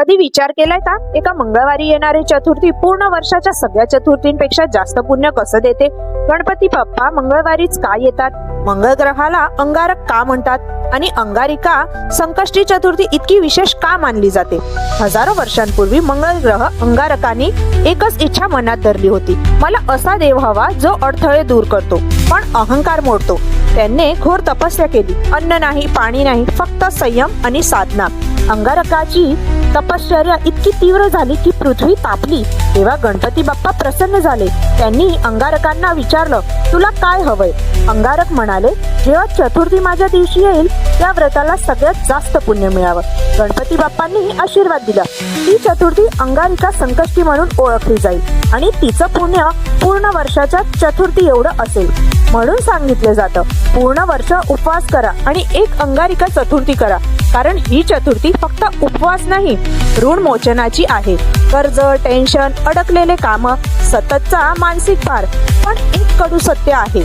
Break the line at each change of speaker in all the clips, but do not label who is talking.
कधी विचार केलाय का? एका मंगळवारी येणारी चतुर्थी पूर्ण वर्षाच्या सगळ्या चतुर्थींपेक्षा जास्त पुण्य कसं देते? गणपती बाप्पा मंगळवारीच का येतात? मंगळ ग्रहाला अंगारक का म्हणतात? आणि अंगारिका संकष्टी चतुर्थी इतकी विशेष का मानली जाते? हजारो वर्षांपूर्वी मंगळ ग्रह अंगारकाने एकच इच्छा मनात धरली होती. मला असा देव हवा जो अडथळे दूर करतो पण अहंकार मोडतो. त्यांनी घोर तपस्या केली. अन्न नाही पाणी नाही फक्त संयम आणि साधना. अंगारकाची तपश्चर्या इतकी तीव्र झाली की पृथ्वी तापली. तेव्हा गणपती बाप्पा प्रसन्न झाले. त्यांनी अंगारकांना विचारलं तुला काय हवंय? अंगारक म्हणाले जेव्हा चतुर्थी माझ्या दिवशी येईल त्या व्रताला सगळ्यात जास्त पुण्य मिळावं. गणपती बाप्पांनी आशीर्वाद दिला. ही चतुर्थी अंगारिका संकष्टी म्हणून ओळखली जाईल आणि तिचं पुण्य पूर्ण वर्षाच्या चतुर्थी एवढं असेल. म्हणून सांगितलं जातं पूर्ण वर्ष उपवास करा आणि एक अंगारिका चतुर्थी करा. कारण ही चतुर्थी फक्त उपवास नाही ऋण मोचनाची आहे. कर्ज टेन्शन अडकलेले काम सततचा मानसिक भार पण एक कडू सत्य आहे.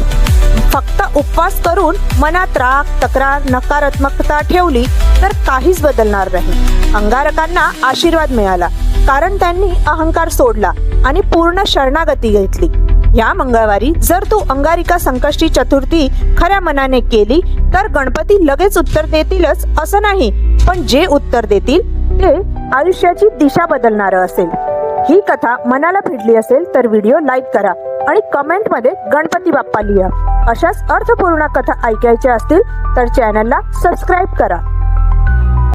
फक्त उपवास करून मनात राग तक्रार नकारात्मकता ठेवली तर काहीच बदलणार नाही. अंगारकांना आशीर्वाद मिळाला कारण त्यांनी अहंकार सोडला आणि पूर्ण शरणागती घेतली. या मंगळवारी जर तू अंगारिका संकष्टी चतुर्थी खऱ्या मनाने केली तर गणपती लगेच उत्तर देतीलच असं नाही. पण जे उत्तर देतील ते आयुष्याची दिशा बदलणार असेल. ही कथा मनाला भिडली असेल तर व्हिडिओ लाईक करा आणि कमेंटमध्ये गणपती बाप्पा लिहा. अशाच अर्थपूर्ण कथा ऐकायच्या असतील तर चॅनलला सबस्क्राईब करा.